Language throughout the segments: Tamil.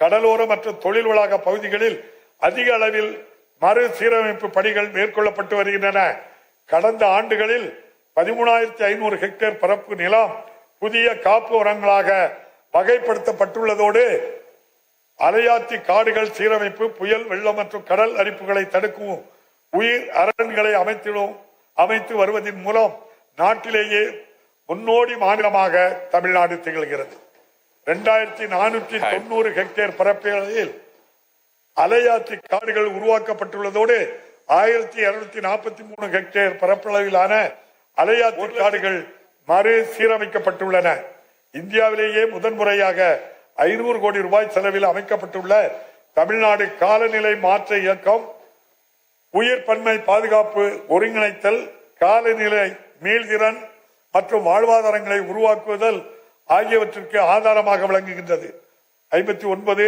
கடலோர மற்றும் தொழில் வளாக பகுதிகளில் அதிக அளவில் மறுசீரமைப்பு பணிகள் மேற்கொள்ளப்பட்டு வருகின்றன. கடந்த ஆண்டுகளில் பதிமூணாயிரத்தி ஐநூறு ஹெக்டேர் பரப்பு நிலம் புதிய காப்பு உரங்களாக வகைப்படுத்தப்பட்டுள்ளதோடு அலையாத்தி காடுகள் சீரமைப்பு புயல் வெள்ளம் மற்றும் கடல் அரிப்புகளை தடுக்கும் உயிர் அரண்களை அமைத்திடும் அமைத்து வருவதன் மூலம் நாட்டிலேயே முன்னோடி மாநிலமாக தமிழ்நாடு திகழ்கிறது. இரண்டாயிரத்தி நானூற்றி தொண்ணூறு ஹெக்டேர் பரப்பளவில் அலையாத்தி காடுகள் உருவாக்கப்பட்டுள்ளதோடு ஆயிரத்தி இருநூத்தி நாற்பத்தி மூணு ஹெக்டேர் பரப்பளவிலான அலையாத்தி காடுகள் மறு சீரமைக்கப்பட்டுள்ளன. இந்தியாவிலேயே முதன்முறையாக ஐநூறு கோடி ரூபாய் செலவில் அமைக்கப்பட்டுள்ள தமிழ்நாடு காலநிலை மாற்ற இயக்கம் உயிர் பன்மை பாதுகாப்பு ஒருங்கிணைத்தல் காலநிலை மீள்திறன் மற்றும் வாழ்வாதாரங்களை உருவாக்குதல் ஆகியவற்றிற்கு ஆதாரமாக விளங்குகின்றது. ஐம்பத்தி ஒன்பது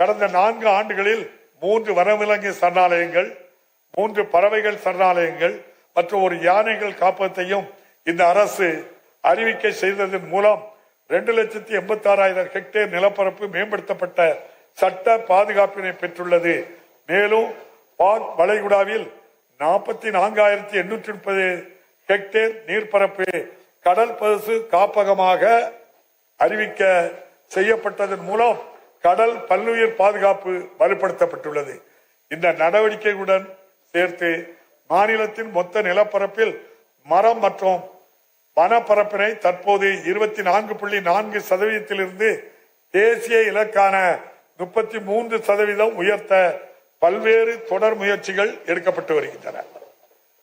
கடந்த நான்கு ஆண்டுகளில் மூன்று வனவிலங்கு சரணாலயங்கள் மூன்று பறவைகள் சரணாலயங்கள் மற்றும் ஒரு யானைகள் காப்பகத்தையும் இந்த அரசு அறிவிக்கை செய்ததன் மூலம் ரெண்டு லட்சத்தி எண்பத்தி ஆறாயிரம் ஹெக்டேர் நிலப்பரப்பு மேம்படுத்தப்பட்ட சட்ட பாதுகாப்பினை பெற்றுள்ளது. மேலும் பாக் வளைகுடாவில் நாற்பத்தி நான்காயிரத்தி எண்ணூற்றி முப்பது ஹெக்டேர் நீர்ப்பரப்பு கடல் பசு காப்பகமாக அறிவிக்க செய்யப்பட்டதன் மூலம் கடல் பல்லுயிர் பாதுகாப்பு வலுப்படுத்தப்பட்டுள்ளது. இந்த நடவடிக்கைகளுடன் சேர்த்து மாநிலத்தின் மொத்த நிலப்பரப்பில் மரம் மற்றும் வனப்பரப்பினை தற்போது இருபத்தி நான்கு புள்ளி நான்கு சதவீதத்திலிருந்து தேசிய இலக்கான முப்பத்தி மூன்று சதவீதம் உயர்த்த பல்வேறு தொடர் முயற்சிகள் எடுக்கப்பட்டு வருகின்றன.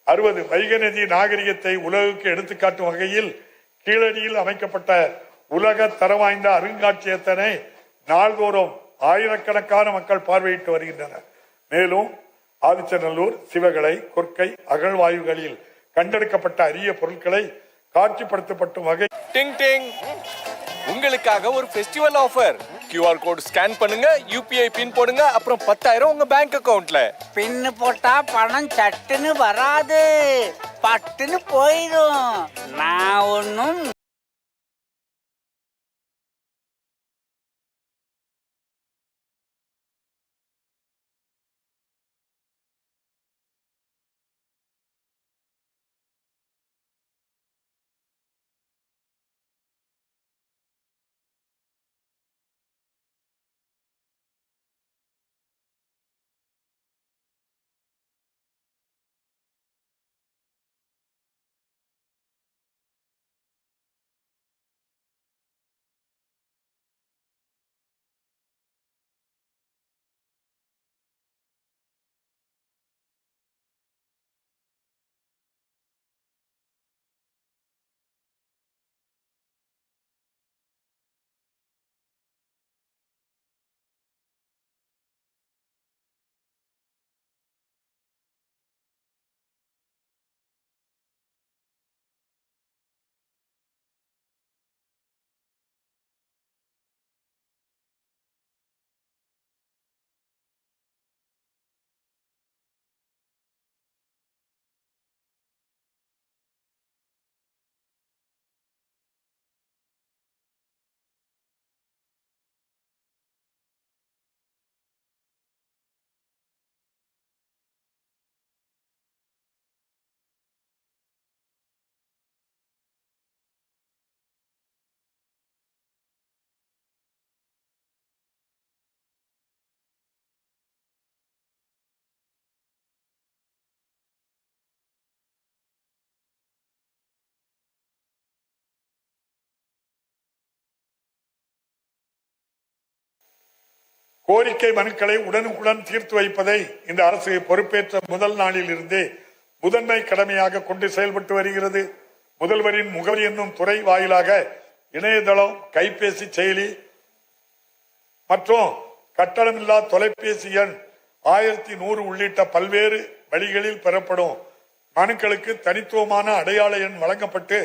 அறுபது வைகை நதி நாகரிகத்தை உலகுக்கு எடுத்துக்காட்டும் வகையில் கீழடியில் அமைக்கப்பட்ட உலக தரம் வாய்ந்த அருங்காட்சியகத்தினை நாள்தோறும் ஆயிரக்கணக்கான மக்கள் பார்வையிட்டு வருகின்றனர். மேலும் ஆதிச்சநல்லூர் சிவகலை கொற்கை அகழ்வாயுகளில் கண்டெடுக்கப்பட்ட அரிய பொருட்களை காட்சிப்படுத்தப்படும் வகை டிங் டிங். உங்களுக்காக ஒரு festival offer QR code scan பண்ணுங்க யூபிஐ பின் போடுங்க அப்புறம் பத்தாயிரம் உங்க பேங்க் அக்கவுண்ட்ல பின்னு போட்டா பணம் சட்டுன்னு வராது. பட்டுன்னு போயிடும். நான் ஒன்னும் கோரிக்கை மனுக்களை உடனுக்குடன் தீர்த்து வைப்பதை இந்த அரசு பொறுப்பேற்ற முதல் நாளில் இருந்தே முதன்மை கடமையாக கொண்டு செயல்பட்டு வருகிறது. முதல்வரின் முகவரி என்னும் துறை வாயிலாக இணையதளம் கைபேசி செயலி மற்றும் கட்டணமில்லா தொலைபேசி எண் ஆயிரத்தி நூறு உள்ளிட்ட பல்வேறு வழிகளில் பெறப்படும் மனுக்களுக்கு தனித்துவமான அடையாள எண் வழங்கப்பட்டு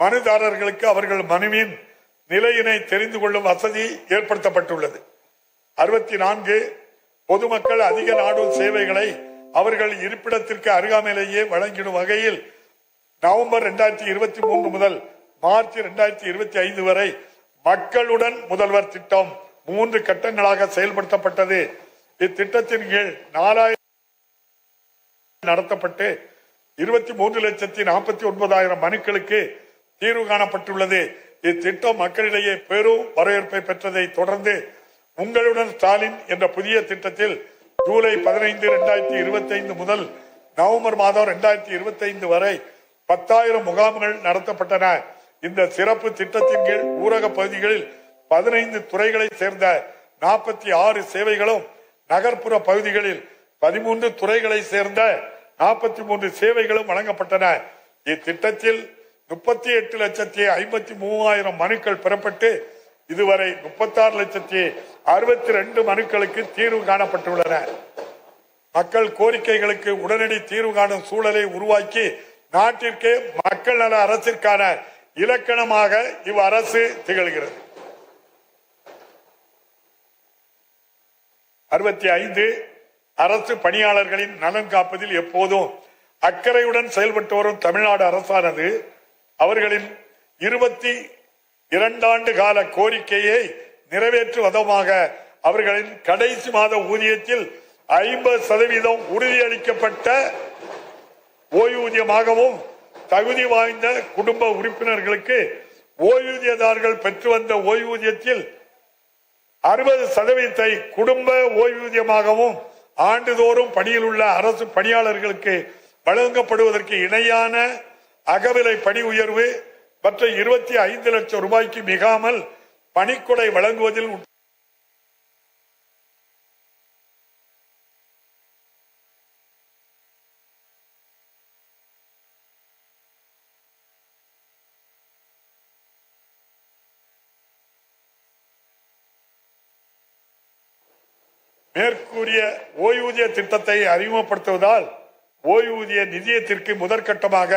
மனுதாரர்களுக்கு அவர்கள் மனுவின் நிலையினை தெரிந்து கொள்ளும் வசதி ஏற்படுத்தப்பட்டுள்ளது. அறுபத்தி நான்கு பொதுமக்கள் அதிக நாடும் சேவைகளை அவர்கள் இருப்பிடத்திற்கு அருகாமையிலேயே வழங்கிடும் வகையில் நவம்பர் இரண்டாயிரத்தி இருபத்தி மூன்று முதல் மார்ச் இரண்டாயிரத்தி இருபத்தி ஐந்து வரை மக்களுடன் முதல்வர் திட்டம் மூன்று கட்டங்களாக செயல்படுத்தப்பட்டது. இத்திட்டத்தின் கீழ் நாலாயிரம் நடத்தப்பட்டு இருபத்தி மூன்று லட்சத்தி நாற்பத்தி ஒன்பதாயிரம் மனுக்களுக்கு தீர்வு காணப்பட்டுள்ளது. இத்திட்டம் மக்களிடையே பெரும் வரவேற்பை பெற்றதை தொடர்ந்து உங்களுடன் ஸ்டாலின் என்ற புதிய திட்டத்தில் ஜூலை பதினைந்து இரண்டாயிரத்தி இருபத்தி ஐந்து முதல் நவம்பர் மாதம் இரண்டாயிரத்தி இருபத்தி ஐந்து வரை பத்தாயிரம் முகாம்கள் நடத்தப்பட்டன. இந்த சிறப்பு திட்டத்தின் கீழ் ஊரக பகுதிகளில் பதினைந்து துறைகளை சேர்ந்த நாற்பத்தி ஆறு சேவைகளும் நகர்ப்புற பகுதிகளில் பதிமூன்று துறைகளை சேர்ந்த நாற்பத்தி மூன்று சேவைகளும் வழங்கப்பட்டன. இத்திட்டத்தில் முப்பத்தி எட்டு லட்சத்தி ஐம்பத்தி மூவாயிரம் மனுக்கள் பெறப்பட்டு இதுவரை முப்பத்தாறு லட்சத்தி அறுபத்தி ரெண்டு மனுக்களுக்கு தீர்வு காணப்பட்டுள்ளன. மக்கள் கோரிக்கைகளுக்கு உடனடி தீர்வு காணும் சூழலை உருவாக்கி நாட்டிற்கு மக்கள் நல அரசிற்கான இலக்கணமாக இவ் அரசு திகழ்கிறது. அறுபத்தி ஐந்து அரசு பணியாளர்களின் நலன் காப்பதில் எப்போதும் அக்கறையுடன் செயல்பட்டு வரும் தமிழ்நாடு அரசானது அவர்களின் இருபத்தி இரண்டாண்டு கால கோரிக்கையை நிறைவேற்றுவதமாக அவர்களின் கடைசி மாத ஊதியத்தில் ஐம்பது சதவீதம் உறுதியளிக்கப்பட்ட ஓய்வூதியமாகவும் தகுதி வாய்ந்த குடும்ப உறுப்பினர்களுக்கு ஓய்வூதியதாரர்கள் பெற்று வந்த ஓய்வூதியத்தில் அறுபது சதவீதத்தை குடும்ப ஓய்வூதியமாகவும் ஆண்டுதோறும் பணியில் உள்ள அரசு பணியாளர்களுக்கு வழங்கப்படுவதற்கு இணையான அகவிலை பணி உயர்வு மற்ற இருபத்தி ஐந்து லட்சம் ரூபாய்க்கு மிகாமல் பணிக்கொடை வழங்குவதில் மேற்கூறிய ஓய்வூதிய திட்டத்தை அறிமுகப்படுத்துவதால் ஓய்வூதிய நிதியத்திற்கு முதற்கட்டமாக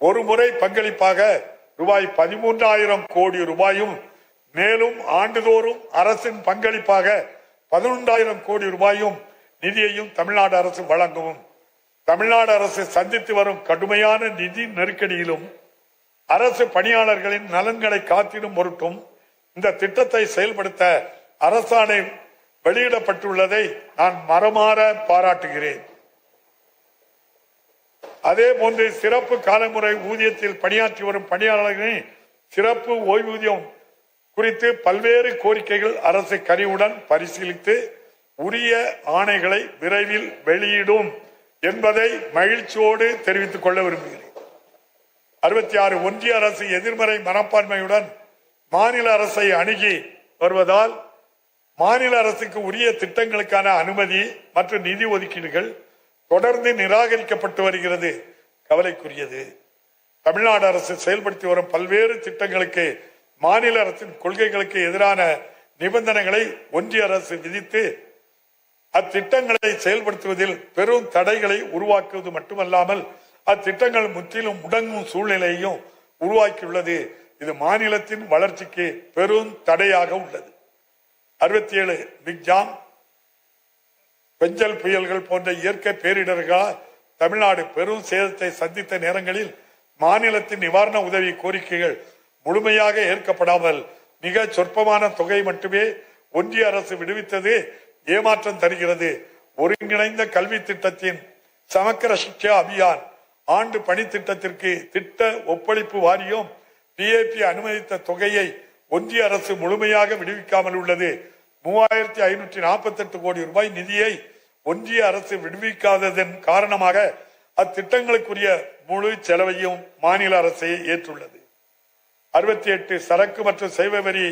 ஒரு முறை பங்களிப்பாக ரூபாய் பதிமூன்றாயிரம் கோடி ரூபாயும் மேலும் ஆண்டுதோறும் அரசின் பங்களிப்பாக பதினொன்றாயிரம் கோடி ரூபாயும் நிதியையும் தமிழ்நாடு அரசு வழங்கவும். தமிழ்நாடு அரசு சந்தித்து வரும் கடுமையான நிதி நெருக்கடியிலும் அரசு பணியாளர்களின் நலன்களை காத்திடும் பொருட்டும் இந்த திட்டத்தை செயல்படுத்த அரசாணை வெளியிடப்பட்டுள்ளதை நான் மரமாற பாராட்டுகிறேன். அதே போன்று சிறப்பு காலமுறை ஊதியத்தில் பணியாற்றி வரும் பணியாளர்களின் சிறப்பு ஓய்வூதியம் குறித்து பல்வேறு கோரிக்கைகள் அரசு கனிவுடன் பரிசீலித்து உரிய ஆணைகளை விரைவில் வெளியிடும் என்பதை மகிழ்ச்சியோடு தெரிவித்துக் கொள்ள விரும்புகிறேன். அறுபத்தி ஆறு ஒன்றிய அரசு எதிர்மறை மனப்பான்மையுடன் மாநில அரசை அணுகி வருவதால் மாநில அரசுக்கு உரிய திட்டங்களுக்கான அனுமதி மற்றும் நிதி ஒதுக்கீடுகள் தொடர்ந்து நிராகரிக்கப்பட்டு வருகிறது. கவலைக்குரியது. தமிழ்நாடு அரசு செயல்படுத்தி வரும் பல்வேறு திட்டங்களுக்கு மாநில அரசின் கொள்கைகளுக்கு எதிரான நிபந்தனைகளை ஒன்றிய அரசு விதித்து அத்திட்டங்களை செயல்படுத்துவதில் பெரும் தடைகளை உருவாக்குவது மட்டுமல்லாமல் அத்திட்டங்கள் முற்றிலும் முடங்கும் சூழ்நிலையையும் உருவாக்கியுள்ளது. இது மாநிலத்தின் வளர்ச்சிக்கு பெரும் தடையாக உள்ளது. அறுபத்தி ஏழு பிக்ஜாம் பெஞ்சல் புயல்கள் போன்ற இயற்கை பேரிடர்களால் தமிழ்நாடு பெரும் சேதத்தை சந்தித்த நேரங்களில் மாநிலத்தின் நிவாரண உதவி கோரிக்கைகள் முழுமையாக ஏற்கப்படாமல் மிக சொற்பமான தொகை மட்டுமே ஒன்றிய அரசு விடுவித்தது ஏமாற்றம் தருகிறது. ஒருங்கிணைந்த கல்வி திட்டத்தின் சமக்கர சிக்ஷா அபியான் ஆண்டு பணி திட்டத்திற்கு திட்ட ஒப்பளிப்பு வாரியம் பிஏபி அனுமதித்த தொகையை ஒன்றிய அரசு முழுமையாக விடுவிக்காமல் உள்ளது. மூவாயிரத்தி ஐநூற்றி நாற்பத்தி எட்டு கோடி ரூபாய் நிதியை ஒன்றிய அரசு விடுவிக்காததன் காரணமாக அத்திட்டங்களுக்குரிய முழு செலவையும் மாநில அரசே ஏற்றுள்ளது. அறுபத்தி எட்டு சரக்கு மற்றும் சேவை வரி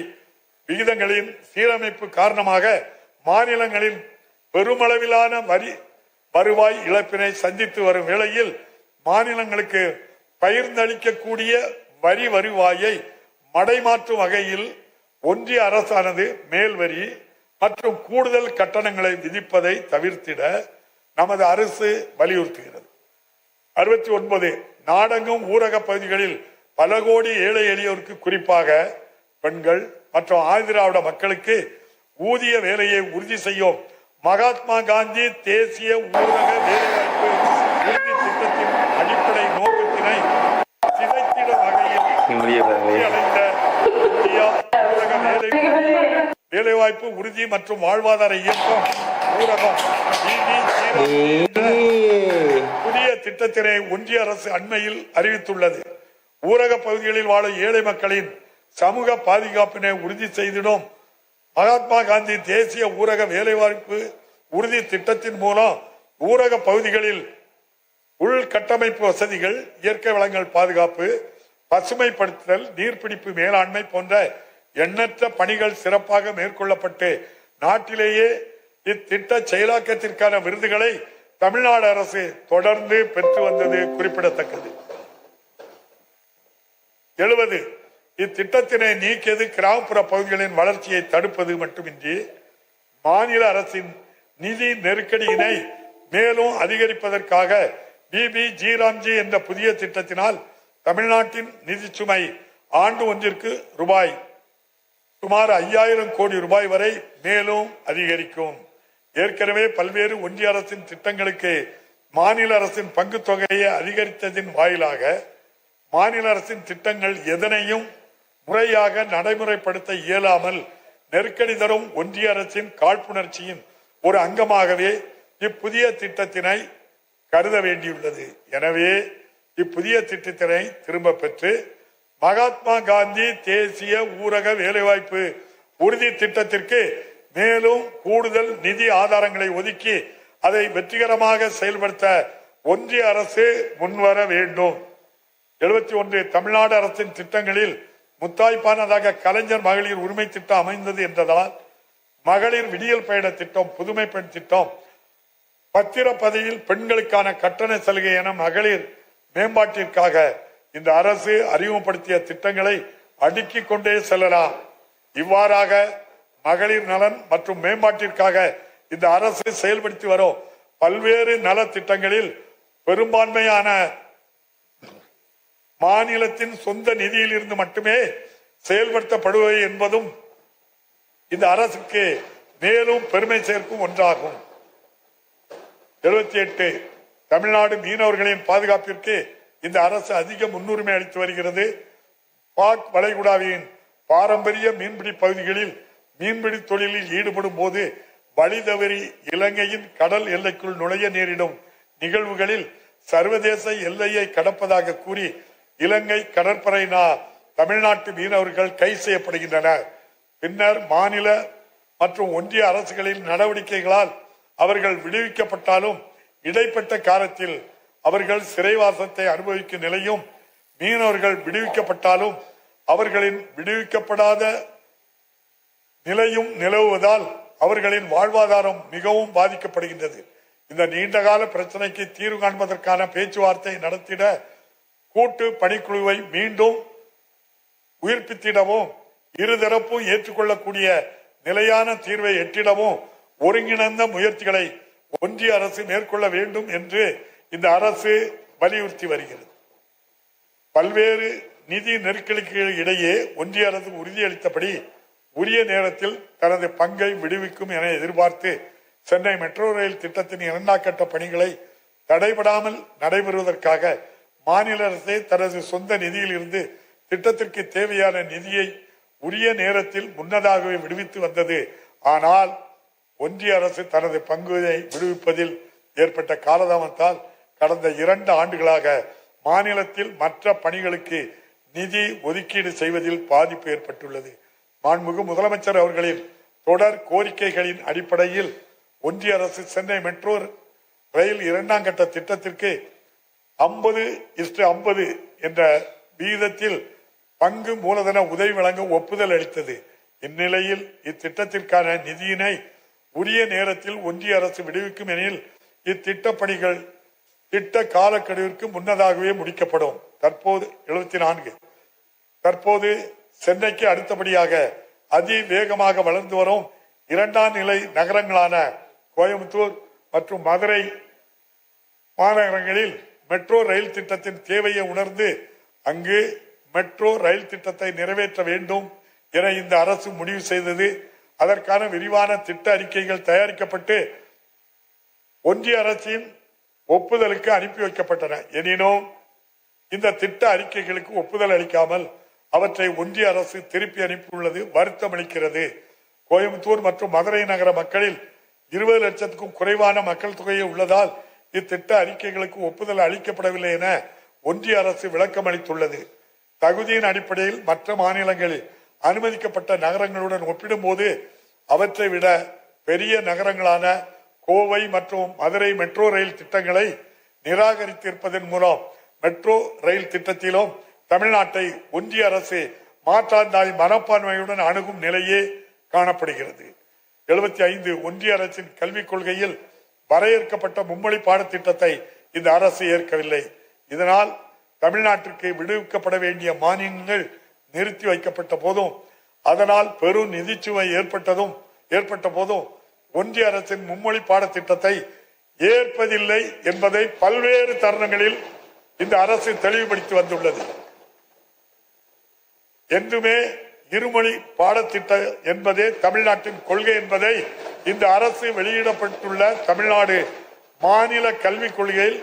விகிதங்களின் சீரமைப்பு காரணமாக மாநிலங்களில் பெருமளவிலான வரி வருவாய் இழப்பினை சந்தித்து வரும் வேளையில் மாநிலங்களுக்கு பகிர்ந்தளிக்கக்கூடிய வரி வருவாயை மடைமாற்றும் வகையில் ஒன்றிய அரசானது மேல் வரி மற்றும் கூடுதல் கட்டணங்களை விதிப்பதை தவிர்த்திட நமது அரசு வலியுறுத்துகிறது. அறுபத்தி ஒன்பது நாடெங்கும் ஊரக பகுதிகளில் பல கோடி ஏழை எளியோருக்கு குறிப்பாக பெண்கள் மற்றும் ஆதிராவிட மக்களுக்கு ஊதிய வேலையை உறுதி செய்யும் மகாத்மா காந்தி தேசிய ஊரக வேலைவாய்ப்பு உறுதி திட்டத்தின் அடிப்படை நோக்கத்தினை சிதைத்திடும் வகையில் வேலைவாய்ப்பு உறுதி மற்றும் வாழ்வாதார இயக்கம் ஊரகம் புதிய திட்டத்தினை ஒன்றிய அரசு அண்மையில் அறிவித்துள்ளது. ஊரக பகுதிகளில் வாழும் ஏழை மக்களின் சமூக பாதுகாப்பினை உறுதி செய்திடும். மகாத்மா காந்தி தேசிய ஊரக வேலைவாய்ப்பு உறுதி திட்டத்தின் மூலம் ஊரக பகுதிகளில் உள்கட்டமைப்பு வசதிகள் இயற்கை வளங்கள் பாதுகாப்பு பசுமைப்படுத்துதல் நீர்பிடிப்பு மேலாண்மை போன்ற எண்ணற்ற பணிகள் சிறப்பாக மேற்கொள்ளப்பட்டு நாட்டிலேயே இத்திட்ட செயலாக்கத்திற்கான விருதுகளை தமிழ்நாடு அரசு தொடர்ந்து பெற்று வந்தது குறிப்பிடத்தக்கது. எழுபது இத்திட்டத்தினை நீக்கியது கிராமப்புற பகுதிகளின் வளர்ச்சியை தடுப்பது மட்டுமின்றி மாநில அரசின் நிதி நெருக்கடியினை மேலும் அதிகரிப்பதற்காக பிபி ஜிராம்ஜி என்ற புதிய திட்டத்தினால் தமிழ்நாட்டின் நிதி சுமை ஆண்டு ஒன்றிற்கு ரூபாய் சுமார் ஐயாயிரம் கோடி ரூபாய் வரை மேலும் அதிகரிக்கும். ஏற்கனவே பல்வேறு ஒன்றிய அரசின் திட்டங்களுக்கு மாநில அரசின் பங்கு தொகையை அதிகரித்ததின் வாயிலாக மாநில அரசின் திட்டங்கள் எதனையும் முறையாக நடைமுறைப்படுத்த இயலாமல் நெருக்கடி தரும் ஒன்றிய அரசின் காழ்ப்புணர்ச்சியின் ஒரு அங்கமாகவே இப்புதிய திட்டத்தினை கருத வேண்டியுள்ளது. எனவே இப்புதிய திட்டத்தினை திரும்ப பெற்று மகாத்மா காந்தி தேசிய ஊரக வேலைவாய்ப்பு உறுதி திட்டத்திற்கு மேலும் கூடுதல் நிதி ஆதாரங்களை ஒதுக்கி அதை வெற்றிகரமாக செயல்படுத்த ஒன்றிய அரசு முன்வர வேண்டும். எழுபத்தி ஒன்று தமிழ்நாடு அரசின் திட்டங்களில் முத்தாய்ப்பானதாக கலைஞர் மகளிர் உரிமை திட்டம் அமைந்தது என்றதால் மகளிர் விடியல் பயண திட்டம் புதுமை பெண் திட்டம் பத்திரப்பதியில் பெண்களுக்கான கட்டண சலுகை என மகளிர் மேம்பாட்டிற்காக இந்த அரசு அறிமுகப்படுத்திய திட்டங்களை அடுக்கிக் கொண்டே செல்லலாம். இவ்வாறாக மகளிர் நலன் மற்றும் மேம்பாட்டிற்காக இந்த அரசு செயல்படுத்தி வரும் பல்வேறு நலத்திட்டங்களில் பெரும்பான்மையான மாநிலத்தின் சொந்த நிதியில் இருந்து மட்டுமே செயல்படுத்தப்படுவது என்பதும் இந்த அரசுக்கு மேலும் பெருமை சேர்க்கும் ஒன்றாகும். எழுபத்தி எட்டு தமிழ்நாடு மீனவர்களின் பாதுகாப்பிற்கு இந்த அரசு அதிக முன்னுரிமை அளித்து வருகிறது. பாக் வளைகுடாவின் பாரம்பரிய மீன்பிடி பகுதிகளில் மீன்பிடி தொழிலில் ஈடுபடும் போது வழி தவறி இலங்கையின் கடல் எல்லைக்குள் நுழைய நேரிடும் நிகழ்வுகளில் சர்வதேச எல்லையை கடப்பதாக கூறி இலங்கை கடற்படையினர் தமிழ்நாட்டு மீனவர்கள் கைது செய்யப்படுகின்றனர். பின்னர் மாநில மற்றும் ஒன்றிய அரசுகளின் நடவடிக்கைகளால் அவர்கள் விடுவிக்கப்பட்டாலும் இடைப்பட்ட காலத்தில் அவர்கள் சிறைவாசத்தை அனுபவிக்கும் நிலையும் மீனவர்கள் விடுவிக்கப்பட்டாலும் அவர்களின் விடுவிக்கப்படாத நிலையும் நிலவுவதால் அவர்களின் வாழ்வாதாரம் மிகவும் பாதிக்கப்படுகின்றது. இந்த நீண்டகால பிரச்சனைக்கு தீர்வு காண்பதற்கான பேச்சுவார்த்தை நடத்திட கூட்டு பணிக்குழுவை மீண்டும் உயிர்ப்பித்திடவும் இருதரப்பும் ஏற்றுக்கொள்ளக்கூடிய நிலையான தீர்வை எட்டிடவும் ஒருங்கிணைந்த முயற்சிகளை ஒன்றிய அரசு மேற்கொள்ள வேண்டும் என்று இந்த அரசு வலியுறுத்தி வருகிறது. பல்வேறு நிதி நெருக்கடிக்கு இடையே ஒன்றிய அரசு உறுதியளித்தபடி உரிய நேரத்தில் தனது பங்கை விடுவிக்கும் என எதிர்பார்த்து சென்னை மெட்ரோ ரயில் திட்டத்தின் இரண்டாம் கட்ட பணிகளை தடைபடாமல் நடைபெறுவதற்காக மாநில அரசே தனது சொந்த நிதியில் இருந்து திட்டத்திற்கு தேவையான நிதியை உரிய நேரத்தில் முன்னதாகவே விடுவித்து வந்தது. ஆனால் ஒன்றிய அரசு தனது பங்குகளை விடுவிப்பதில் ஏற்பட்ட காலதாமத்தால் கடந்த இரண்டு ஆண்டுகளாக மாநிலத்தில் மற்ற பணிகளுக்கு நிதி ஒதுக்கீடு செய்வதில் பாதிப்பு ஏற்பட்டுள்ளது. மாண்புமிகு முதலமைச்சர் அவர்களின் தொடர் கோரிக்கைகளின் அடிப்படையில் ஒன்றிய அரசு சென்னை மெட்ரோ ரயில் இரண்டாம் கட்ட திட்டத்திற்கு ஐம்பது இஸ்டு ஐம்பது என்ற விகிதத்தில் பங்கு மூலதன உதவி வழங்க ஒப்புதல் அளித்தது. இந்நிலையில் இத்திட்டத்திற்கான நிதியினை உரிய நேரத்தில் ஒன்றிய அரசு விடுவிக்கும் எனில் இத்திட்ட பணிகள் திட்ட காலக்கெடுவிற்கு முன்னதாகவே முடிக்கப்படும். தற்போது எழுபத்தி நான்கு தற்போது சென்னைக்கு அடுத்தபடியாக அதிவேகமாக வளர்ந்து வரும் இரண்டாம் நிலை நகரங்களான கோயம்புத்தூர் மற்றும் மதுரை மாநகரங்களில் மெட்ரோ ரயில் திட்டத்தின் தேவையை உணர்ந்து அங்கு மெட்ரோ ரயில் திட்டத்தை நிறைவேற்ற வேண்டும் என இந்த அரசு முடிவு செய்தது. அதற்கான விரிவான திட்ட அறிக்கைகள் தயாரிக்கப்பட்டு ஒன்றிய அரசின் ஒப்புதலுக்கு அனுப்பி வைக்கப்பட்டன. எனினும் இந்த திட்ட அறிக்கைகளுக்கு ஒப்புதல் அளிக்காமல் அவற்றை ஒன்றிய அரசு திருப்பி அனுப்பியுள்ளது வருத்தம் அளிக்கிறது. கோயம்புத்தூர் மற்றும் மதுரை நகர மக்களில் இருபது லட்சத்துக்கும் குறைவான மக்கள் தொகையே உள்ளதால் இத்திட்ட அறிக்கைகளுக்கு ஒப்புதல் அளிக்கப்படவில்லை என ஒன்றிய அரசு விளக்கம் அளித்துள்ளது. தகுதியின் அடிப்படையில் மற்ற மாநிலங்களில் அனுமதிக்கப்பட்ட நகரங்களுடன் ஒப்பிடும்போது அவற்றை விட பெரிய நகரங்களான கோவை மற்றும் மதுரை மெட்ரோ ரயில் திட்டங்களை நிராகரித்திருப்பதன் மூலம் மெட்ரோ ரயில் திட்டத்திலும் தமிழ்நாட்டை ஒன்றிய அரசு மாற்றாந்தாய் மனப்பான்மையுடன் அணுகும் நிலையே காணப்படுகிறது. எழுபத்தி ஐந்து ஒன்றிய அரசின் கல்விக் கொள்கையில் வரையறுக்கப்பட்ட மும்மொழி பாடத்திட்டத்தை இந்த அரசு ஏற்கவில்லை. இதனால் தமிழ்நாட்டிற்கு விடுவிக்கப்பட வேண்டிய மானியங்கள் நிறுத்தி வைக்கப்பட்ட போதும் அதனால் பெரும் நிதிச்சுவை ஏற்பட்டதும் ஏற்பட்ட போதும் ஒன்றிய அரசின் மும்மொழி பாடத்திட்டத்தை ஏற்பதில்லை என்பதை பல்வேறு தருணங்களில் இந்த அரசு தெளிவுபடுத்தி வந்துள்ளது. என்றுமே இருமொழி பாடத்திட்டம் என்பதே தமிழ்நாட்டின் கொள்கை என்பதை இந்த அரசு வெளியிடப்பட்டுள்ள தமிழ்நாடு மாநில கல்விக் கொள்கையில்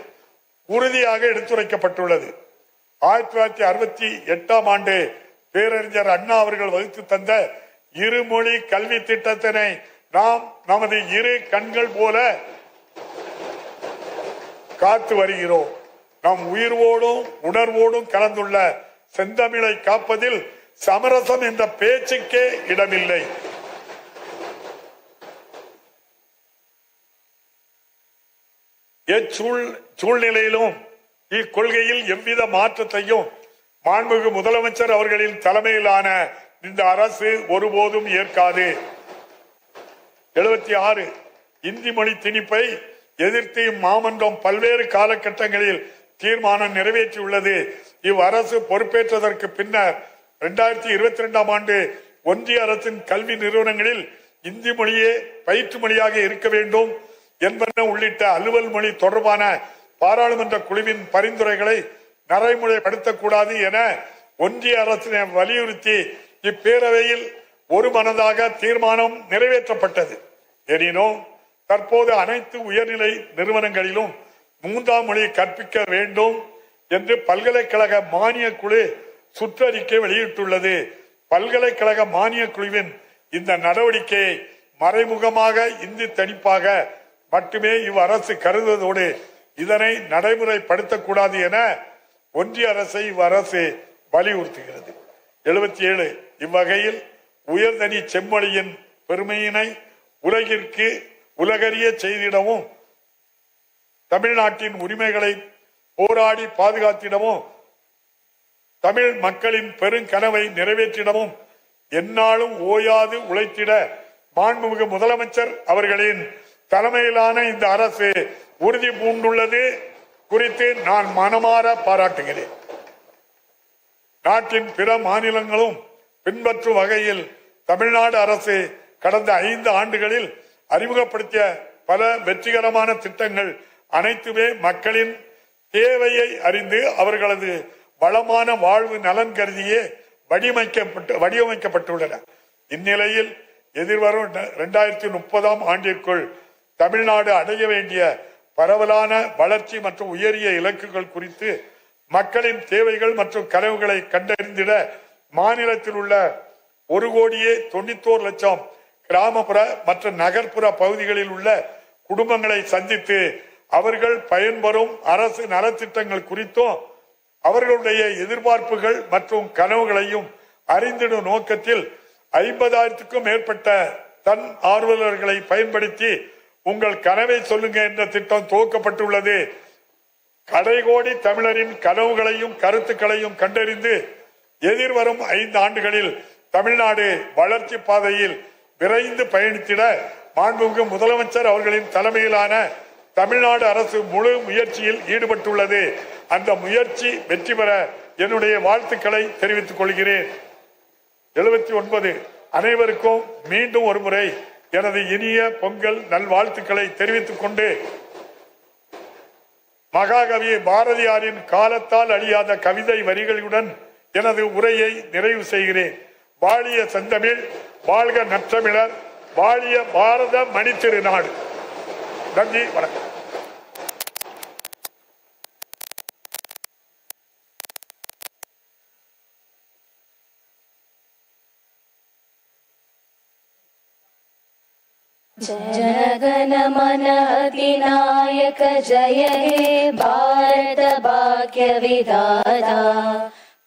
உறுதியாக எடுத்துரைக்கப்பட்டுள்ளது. ஆயிரத்தி தொள்ளாயிரத்தி அறுபத்தி எட்டாம் ஆண்டு பேரறிஞர் அண்ணா அவர்கள் வகுத்து தந்த இருமொழி கல்வி திட்டத்தினை நாம் நமது இரு கண்கள் போல காத்து வருகிறோம். நாம் உயிர்வோடும் உணர்வோடும் கலந்துள்ள செந்தமிழை காப்பதில் சமரசம் என்ற பேச்சுக்கே இடமில்லை. எச்சூழ் சூழ்நிலையிலும் இக்கொள்கையில் எவ்வித மாற்றத்தையும் மாண்புமிகு முதலமைச்சர் அவர்களின் தலைமையிலான இந்த அரசு ஒருபோதும் ஏற்காது. எழுபத்தி ஆறு இந்தி மொழி திணிப்பை எதிர்த்து மாமன்றம் பல்வேறு காலகட்டங்களில் தீர்மானம் நிறைவேற்றியுள்ளது. இவ்வரசு பொறுப்பேற்றதற்கு பின்னர் இரண்டாயிரத்தி இருபத்தி ரெண்டாம் ஆண்டு ஒன்றிய அரசின் கல்வி நிறுவனங்களில் இந்தி மொழியே பயிற்று மொழியாக இருக்க வேண்டும் என்பன உள்ளிட்ட அலுவல் மொழி தொடர்பான பாராளுமன்ற குழுவின் பரிந்துரைகளை நடைமுறைப்படுத்தக்கூடாது என ஒன்றிய அரசினை வலியுறுத்தி இப்பேரவையில் ஒரு மனதாக தீர்மானம் நிறைவேற்றப்பட்டது. எனினும் தற்போது அனைத்து உயர்நிலை நிறுவனங்களிலும் மூன்றாம் மொழி கற்பிக்க வேண்டும் என்று பல்கலைக்கழக மானிய குழு சுற்றறிக்கை வெளியிட்டுள்ளது. பல்கலைக்கழக மானிய குழுவின் இந்த நடவடிக்கையை மறைமுகமாக இந்தி தணிப்பாக மட்டுமே இவ்வரசு கருதுவதோடு இதனை நடைமுறைப்படுத்தக்கூடாது என ஒன்றிய அரசை இவ்வரசு வலியுறுத்துகிறது. எழுபத்தி ஏழு இவ்வகையில் உயர்தனி செம்மொழியின் பெருமையினை உலகிற்கு உலகறிய செய்திடவும் தமிழ்நாட்டின் உரிமைகளை போராடி பாதுகாத்திடவும் தமிழ் மக்களின் பெருங்கனவை நிறைவேற்றிடவும் எந்நாளும் ஓயாது உழைத்திட மாண்புமிகு முதலமைச்சர் அவர்களின் தலைமையிலான இந்த அரசு உறுதி பூண்டுள்ளது குறித்து நான் மனமாற பாராட்டுகிறேன். நாட்டின் பிற மாநிலங்களும் பின்பற்றும் வகையில் தமிழ்நாடு அரசு கடந்த ஐந்து ஆண்டுகளில் அறிமுகப்படுத்திய பல வெற்றிகரமான திட்டங்கள் அனைத்துமே மக்களின் தேவையை அறிந்து அவர்களது வளமான வாழ்வு நலன் கருதியே வடிவமைக்கப்பட்டு வடிவமைக்கப்பட்டுள்ளன. இந்நிலையில் எதிர்வரும் இரண்டாயிரத்தி முப்பதாம் ஆண்டிற்குள் தமிழ்நாடு அடைய வேண்டிய பரவலான வளர்ச்சி மற்றும் உயரிய இலக்குகள் குறித்து மக்களின் தேவைகள் மற்றும் கனவுகளை கண்டறிந்திட மாநிலத்தில் உள்ள ஒரு கோடியே தொண்ணூத்தோரு லட்சம் கிராமப்புற மற்ற நகர்ப்புற பகுதிகளில் உள்ள குடும்பங்களை சந்தித்து அவர்கள் பயன்பெறும் அரசு நலத்திட்டங்கள் குறித்தும் அவர்களுடைய எதிர்பார்ப்புகள் மற்றும் கனவுகளையும் அறிந்திடும் நோக்கத்தில் ஐம்பதாயிரத்துக்கும் மேற்பட்ட தன் ஆர்வலர்களை பயன்படுத்தி உங்கள் கனவை சொல்லுங்க என்ற திட்டம் துவக்கப்பட்டுள்ளது. கடைகோடி தமிழரின் கனவுகளையும் கருத்துக்களையும் கண்டறிந்து எதிர்வரும் ஐந்து ஆண்டுகளில் தமிழ்நாடு வளர்ச்சி பாதையில் விரைந்து பயணித்திட மாண்புமிகு முதலமைச்சர் அவர்களின் தலைமையிலான தமிழ்நாடு அரசு முழு முயற்சியில் ஈடுபட்டுள்ளது. அந்த முயற்சி வெற்றி பெற என்னுடைய வாழ்த்துக்களை தெரிவித்துக் கொள்கிறேன். எழுபத்தி ஒன்பது. அனைவருக்கும் மீண்டும் ஒரு முறை எனது இனிய பொங்கல் நல்வாழ்த்துக்களை தெரிவித்துக் கொண்டு மகாகவி பாரதியாரின் காலத்தால் அழியாத கவிதை வரிகளுடன் எனது உரையை நிறைவு செய்கிறேன் வாழிய செந்தமிழ் வாழ்க நற்றமிழர் வாழிய பாரத மணித்திருநாடு நன்றி வணக்கம் जनगण मन अधिनायक जय हे भारत भाग्य विधाता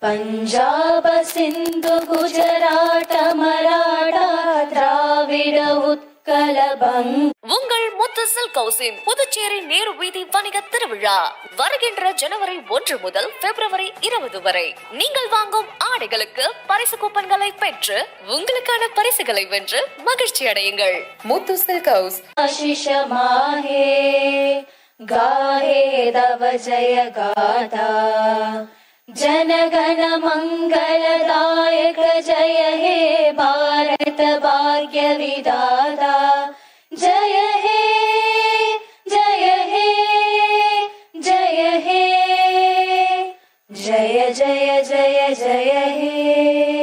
पञ्जाब सिन्धु गुजराट मराठा द्राविड उत्कल बङ्ग உங்கள் முத்துசல் கௌசின் புதுச்சேரி நேரு வீதி வணிக திருவிழா வருகின்ற ஜனவரி ஒன்று முதல் பிப்ரவரி இருபது வரை நீங்கள் வாங்கும் ஆடைகளுக்கு பரிசு கூப்பன்களை பெற்று உங்களுக்கான பரிசுகளை வென்று மகிழ்ச்சி அடையுங்கள் முத்துசல் கௌஸ் आशिष माहे गाहे जनगणमङ्गलदायक जय हे भारत भार्यविदा जय हे जय हे जय हे। जय जय जय जय हे।